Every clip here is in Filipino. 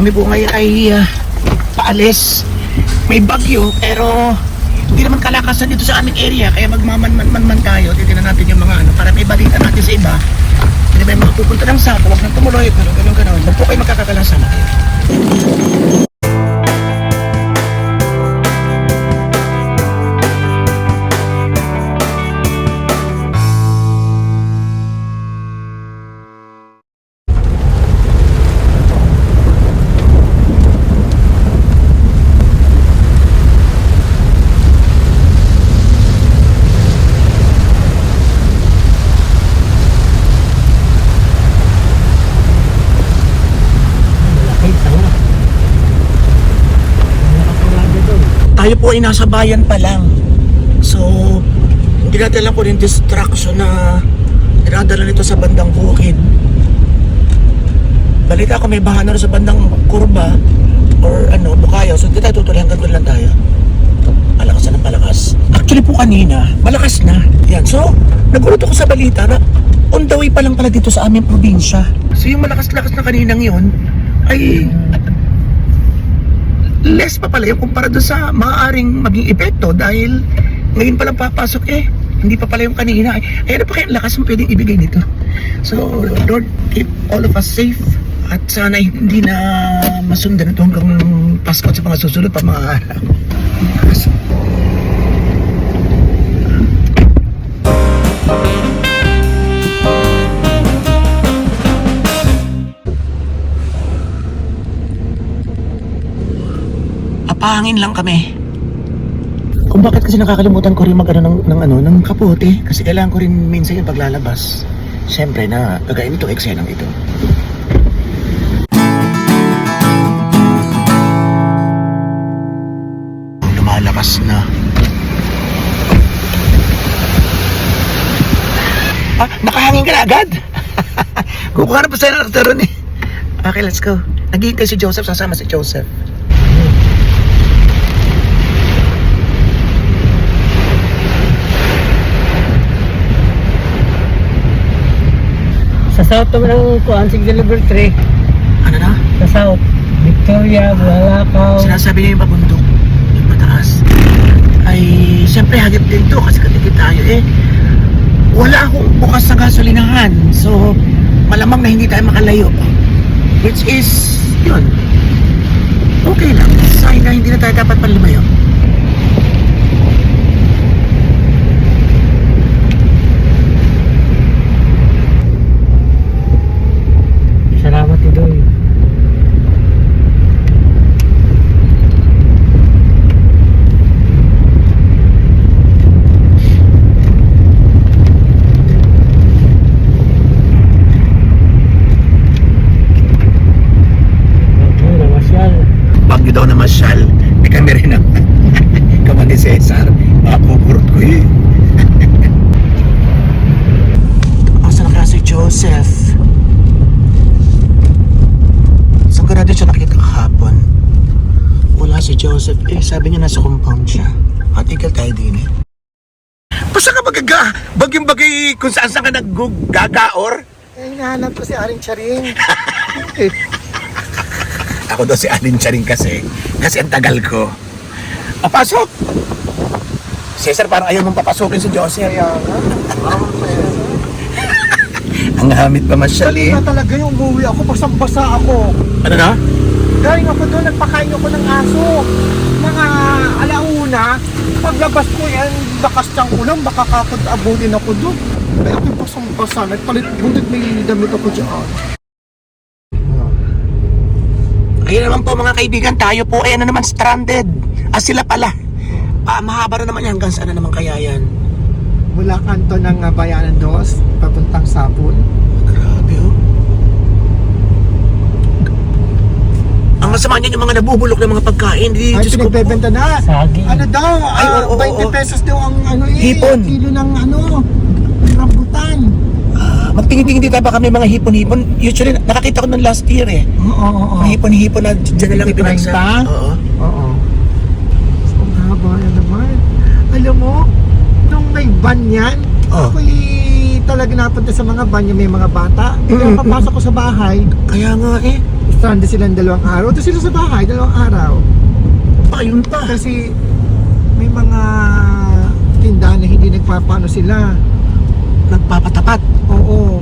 Kami po ngayon ay ah, paalis. May bagyo pero hindi naman kalakasan dito sa aming area kaya magmaman-man-man tayo. Titignan natin yung mga ano para may balita natin sa iba. Hindi ba yung mga pupunta ng Sapo, huwag nang tumuloy, pero ganun ganun. Huwag po kayo magkakagala Tayo po ay nasa bayan pa lang. So, hindi natin alam kung yung distraction na dinadala nito sa bandang bukid. Balita ko may baha na rin sa bandang kurba or ano, bukayo. So, hindi tayo tutuloy hanggang doon lang tayo. Palakas na ng palakas. Actually po kanina, malakas na. Yan. So, nagulat ako sa balita na on the way pa lang pala dito sa aming probinsya. So, yung malakas-lakas na kaninang yon ay less pa pala yung kumpara doon sa maaaring maging epekto dahil ngayon pa lang papasok eh. Hindi pa pala yung kanina. Eh, ano pa kaya ang lakas mo pwedeng ibigay nito? So, Lord, keep all of us safe at sana hindi na masundan ito hanggang Pasko sa mga susunod pa mga araw. Apahangin lang kami. Kung bakit kasi nakakalimutan ko rin mag ano, ng, ng, ano, ng kapote. Kasi kailangan ko rin minsan yung paglalabas. Siyempre na, kagaya nito, eksenang ito. Lumalabas na. Ah, nakahangin ka na agad? Kukuha na pa sa'yo ng eh. Okay, let's go. Naghihintay si Joseph, sasama si Joseph. Sa south naman ang kuhan, Signal Number 3. Ano na? Sa south. Victoria, Bulalakaw. Sinasabi niya yung pabundok, yung pataas. Ay, siyempre hagip din to kasi katikit tayo eh. Wala akong bukas sa gasolinahan. So, malamang na hindi tayo makalayo. Which is, yun. Okay lang. Sign na hindi na tayo dapat panlumayo. Salamat Idoy. Okay, namasyal. Bagyo daw na masyal. May kami rin ang kaman ni Cesar. Makapupurot ko eh. Asa na kaya si Joseph? Saan ka natin siya nakita kahapon? Wala Joseph eh. Sabi niya nasa compound siya. At ikal tayo din eh. Basta ka magaga, bagyong bagay kung saan saan ka naggagaor. Eh, hinahanap ko si Aring Charing. Ako daw si Alin Charing kasi. Kasi ang tagal ko. Papasok! Cesar, parang ayaw mong papasukin si Joseph. Kaya nga. Ang hamit pa masyal eh. Kanina talaga yung umuwi ako, basang-basa ako. Ano na? Galing ako doon, nagpakain ako ng aso. Mga alauna, paglabas ko yan, lakas niyang ulam, baka kakot abutin ako doon. Kaya ako basang-basa, nagpalit, buntit may damit ako dyan. Ayun naman po mga kaibigan, tayo po ay ano naman stranded. Ah, sila pala. Ah, mahaba na naman yan. Hanggang saan na naman kaya yan? Mula kanto ng Bayanan Dos, papuntang Sapul. Grabe oh. Ang masama niyan yung mga nabubulok ng mga pagkain. Di, Ay, Diyos ko po. pinagbebenta na. Saging. Ano daw, Ay, ah, oo, oo, 20 oo. pesos daw ang ano eh, Hipon. kilo ng ano, rambutan. Ah, magtingin-tingin dito baka may mga hipon-hipon. Usually, nakakita ko nung last year eh. Oo, oo, oo. Mga hipon-hipon na dyan na lang ipinagsa. 30? Oo. Oo. So, haba na naman. Alam mo, nung may van yan, Oh. ako'y talaga napunta sa mga van yung may mga bata. Kaya Mm, mm, papasok ko sa bahay, Kaya nga eh. Stranded silang dalawang araw. Ito sila sa bahay, dalawang araw. Ayun pa. Kasi may mga tindahan na hindi nagpapano sila. Nagpapatapat. Oo.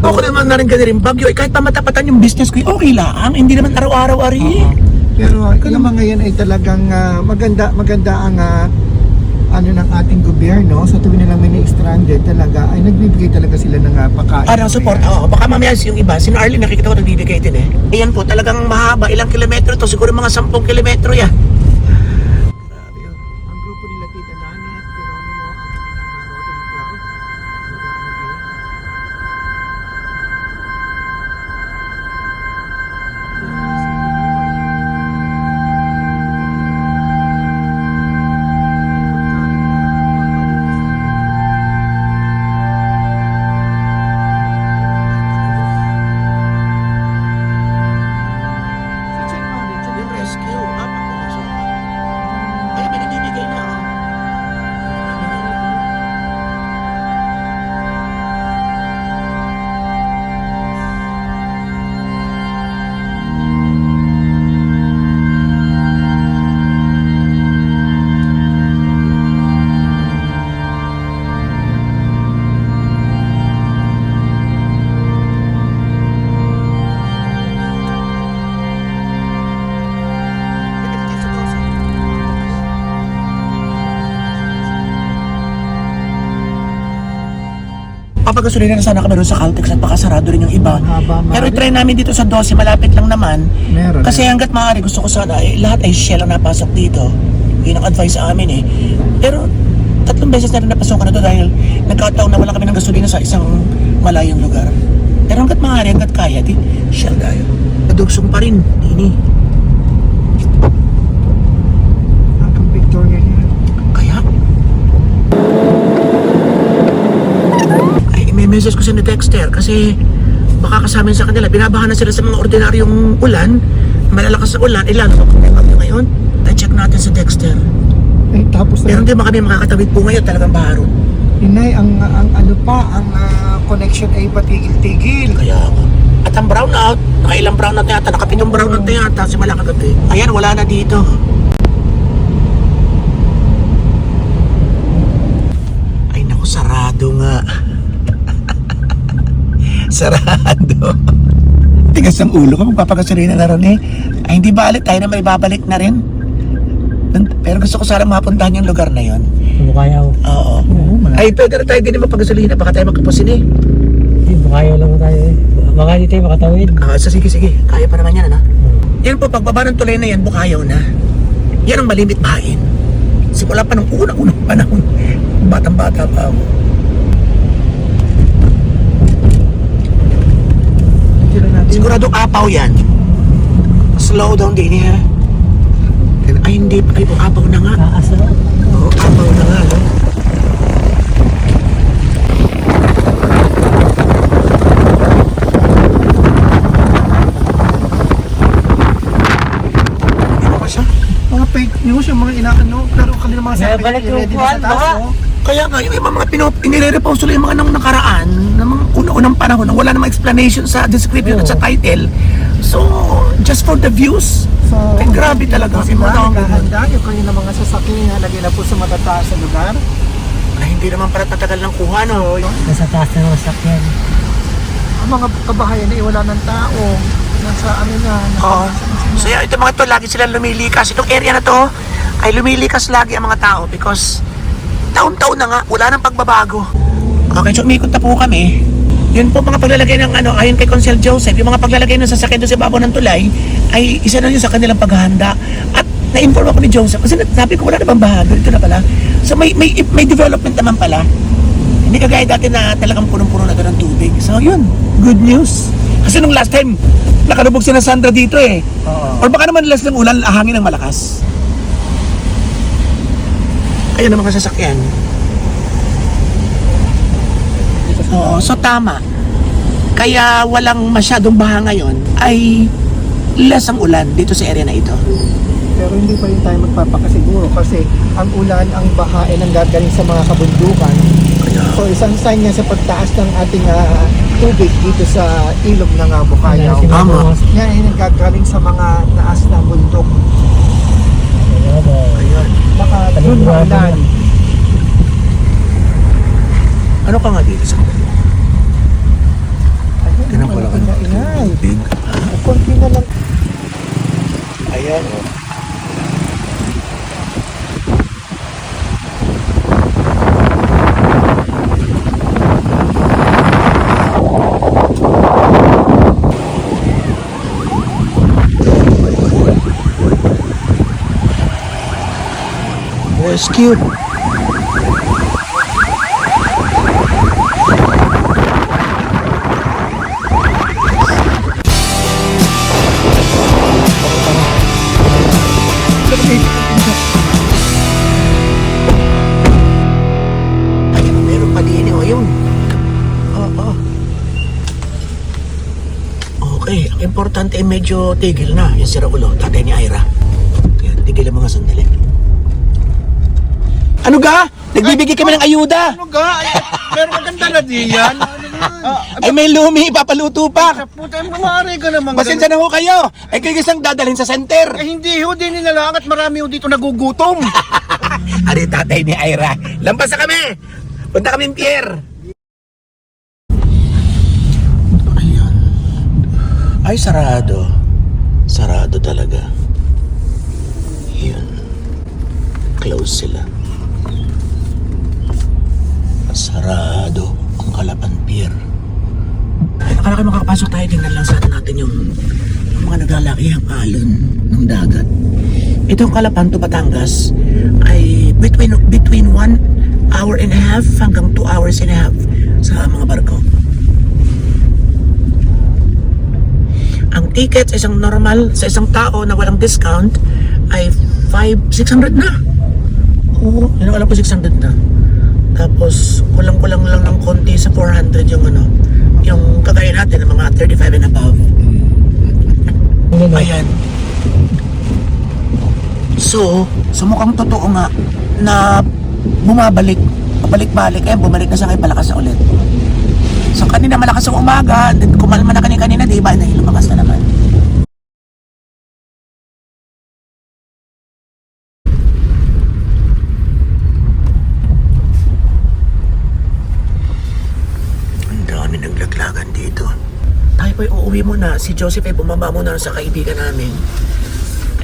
Ako naman na rin ganun rin bagyo. Eh, kahit pa matapatan yung business ko, eh, okay lang. Hindi naman araw-araw ari. Oo. Pero yung mga yan ay talagang ah, maganda maganda ang ah, ano ng ating gobyerno sa tuwing nilang may na-stranded talaga ay nagbibigay talaga sila ng uh, pagkain. Parang support. Oo, baka mamaya yung iba, si Arlene nakikita ko nagbibigay din eh. Ayan po, talagang mahaba. Ilang kilometro to? Siguro mga 10 kilometro yan. Papagasolina na sana kami doon sa Caltex at pakasarado rin yung iba. Mahaba, Pero try namin dito sa 12, malapit lang naman. Meron. Kasi hanggat maaari gusto ko sana, eh, lahat ay shell ang napasok dito. Yun ang advice sa amin eh. Pero tatlong beses na rin napasokan na to dahil nagkataon na wala kami ng gasolina sa isang malayong lugar. Pero hanggat maaari, hanggat kaya, di shell tayo. Nadugsong pa rin, Dini. Hanggang Victoria yan. Kaya? Ay, may message ko sa ni Dexter kasi baka kasama sa kanila. Binabahan na sila sa mga ordinaryong ulan. Malalakas sa ulan. Ilan bagyo ngayon. check natin sa Dexter. Eh, tapos Pero na, hindi ba kami makakatawid po ngayon. Talagang baharo. Inay, ang, ang ano pa, ang ah, connection ay patigil-tigil. Kaya ako. At ang brownout, nakailang brownout na yata. Nakapitong brownout na yata si Malakagabi. Ayan, wala na dito. Ay naku, sarado nga. Sarado. Tigas ang ulo ko, magpapagasolina na rin eh. Ay hindi balik, tayo na may babalik na rin. Pero gusto ko sana mapuntahan yung lugar na yon. Bukayaw. Oo. Oo, malaki. Ay, pwede na tayo din magpagasolina. Baka tayo magkapusin eh. Hindi, bukayaw lang tayo eh. Baka hindi tayo makatawid. Ah, so sige, sige. Kaya pa naman yan, ano? Yan po, pagbaba ng tulay na yan, bukayaw na. Yan ang malimit bahain. Simula pa nung unang-unang panahon. Batang-bata pa ako. Tira natin. Sigurado apaw yan. Slow down din ha. Ay, hindi pa. Ay, apaw na nga. Taas na. Oo, apaw na nga, no? Mga fake news, yung mga inaano, pero kanila mga sabi, balik yung ready na sa taas, oh. Kaya nga, yung iba mga pinop, inire-repost yung mga nang nakaraan, ng mga una-unang panahon, na wala namang explanation sa description at sa title. So, just for the views, So, ay grabe talaga. Kasi ganun. naghahanda yung kanina mga sasakyan na lagay na po sa matataas na lugar. Ay, hindi naman pala tatagal ng kuha, no? Nasa taas na ng sakyan. Ang mga kabahayan ay wala ng tao. Nasa ano na. nasa- Oo. So, yeah, ito mga to, lagi silang lumilikas. Itong area na to, ay lumilikas lagi ang mga tao because taon-taon na nga, wala nang pagbabago. Okay, so umikot na po kami. Yun po mga paglalagay ng ano, ayon kay Consel Joseph, yung mga paglalagay ng sasakyan doon sa babaw ng tulay, ay isa na yun sa kanilang paghahanda. At na-inform ako ni Joseph, kasi sabi ko wala na bang bahagi, ito na pala. So may, may, may development naman pala. Hindi kagaya dati na talagang punong-puno na doon ng tubig. So yun, good news. Kasi nung last time, nakalubog si na Sandra dito eh. Oo. Or baka naman last ng ulan, hangin ng malakas. Ayun ang mga sasakyan. Oo, so tama. Kaya walang masyadong baha ngayon ay less ang ulan dito sa area na ito. Pero hindi pa rin tayo magpapakasiguro kasi ang ulan, ang baha ay nanggagaling sa mga kabundukan. Kaya, So isang sign niya sa pagtaas ng ating ah, tubig dito sa ilog ng uh, Bukayaw. Tama. Yan ay nagkagaling sa mga taas na bundok. Ayan. Baka maulan. yan. Ano ka nga dito sa ko lang malaki na ingay. tubig. Konti na lang. Ayan oh. Rescue. Importante ay medyo tigil na. Yung sira ulo, tatay ni Ira. Kaya tigil ang mga sandali. Ano ga? Nagbibigay kami ng ayuda. Ano ga? Ay, pero maganda na di yan. Ano yan? Ay may lumi, ipapaluto pa. Puta, mamari ka naman. Pasensya na ho kayo. Ay kayo isang dadalhin sa center. Eh, hindi ho, di nila lang at marami ho dito nagugutom. Ari tatay ni Ira. Lampas na kami. Punta kami Pierre. Ay, sarado. Sarado talaga. Yun. Close sila. Sarado ang Kalapan Pier. Ay, nakala kayo makakapasok tayo. Tingnan lang sa natin yung, yung mga naglalaki ang alon ng dagat. Itong Kalapan to Batangas ay between between one hour and a half hanggang two hours and a half sa mga barko. Ticket sa isang normal, sa isang tao na walang discount ay 5, 600 na. Oo, yun alam ko 600 na. Tapos, kulang-kulang lang ng konti sa 400 yung ano, yung kagaya natin ng mga 35 and above. Ayan. So, so mukhang totoo nga na bumabalik, pabalik-balik, eh bumalik na siya kay palakas ulit. So kanina malakas ang umaga, then kumalma na kanina-kanina, di ba? Na lumakas na naman. Ang dami naglaglagan dito. Tayo po'y uuwi muna. Si Joseph ay bumaba muna sa kaibigan namin.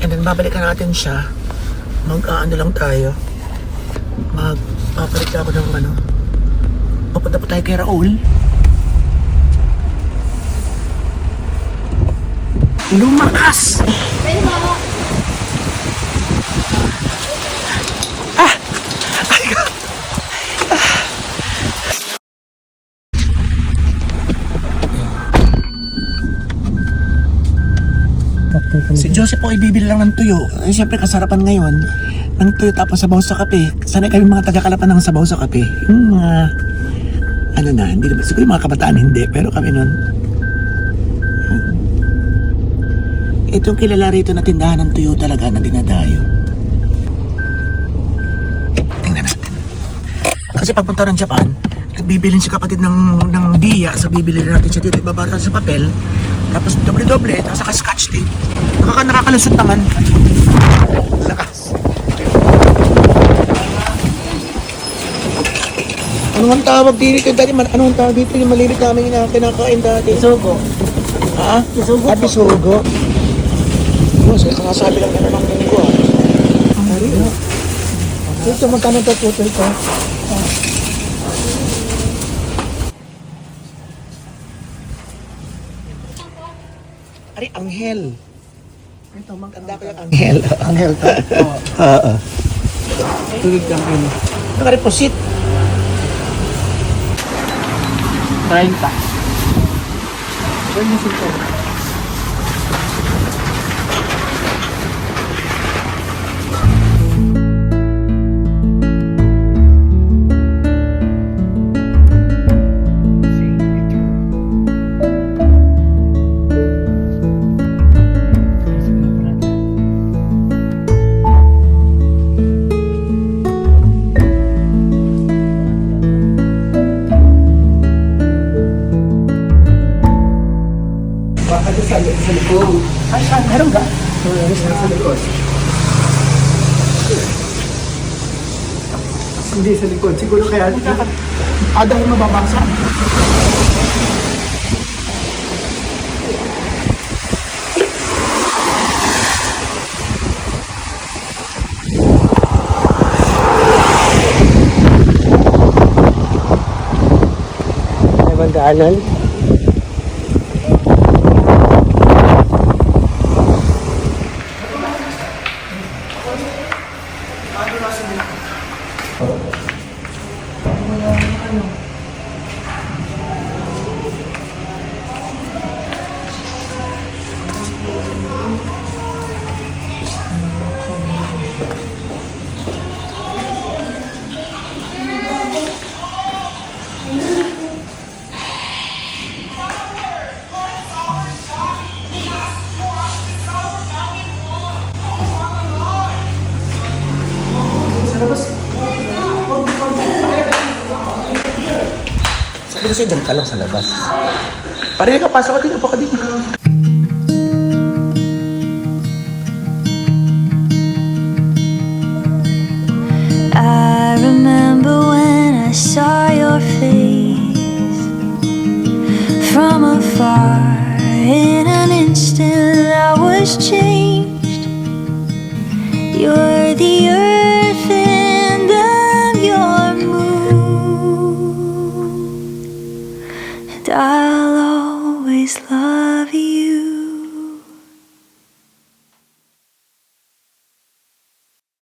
And then babalikan natin siya. Mag ano lang tayo. Mag papalit ako ng ano. Papunta po tayo kay Raul. Lumakas! Ah! Ka Si Joseph po ay bibili lang ng tuyo. Eh, siyempre kasarapan ngayon ng tuyo tapos sabaw sa kape. Sana kami mga taga-kalapan ng sabaw sa kape. Yung mga, ano na, hindi naman, siguro yung mga kabataan hindi, pero kami nun. Itong kilala rito na tindahan ng tuyo talaga na dinadayo. Tingnan natin. Kasi pagpunta ng Japan, bibili si kapatid ng, ng diya, so bibili rin natin siya dito, ibabara sa papel, tapos doble-doble, tapos saka scotch tape. Nakaka nakakalusot naman. Lakas. Ano ang tawag dito dati? Man, ano ang tawag dito yung malilit namin na kinakain dati? Sugo. Ha? Isugo At isugo. Oh, sa sinasabi lang na ng linggo ah. Ari, ah. Ito, magkano ito po ito? Ari, anghel. Ito, magkano? Tanda ko yung anghel. Anghel to. Oo. Oo. Tulig kang pino. Nakareposit. 30. Ganyan sito. Kaya... Ada ko mababasa. Daanan? Sa'yo, dali ka lang sa labas. Pare ka, pasok ka dito, ka dito.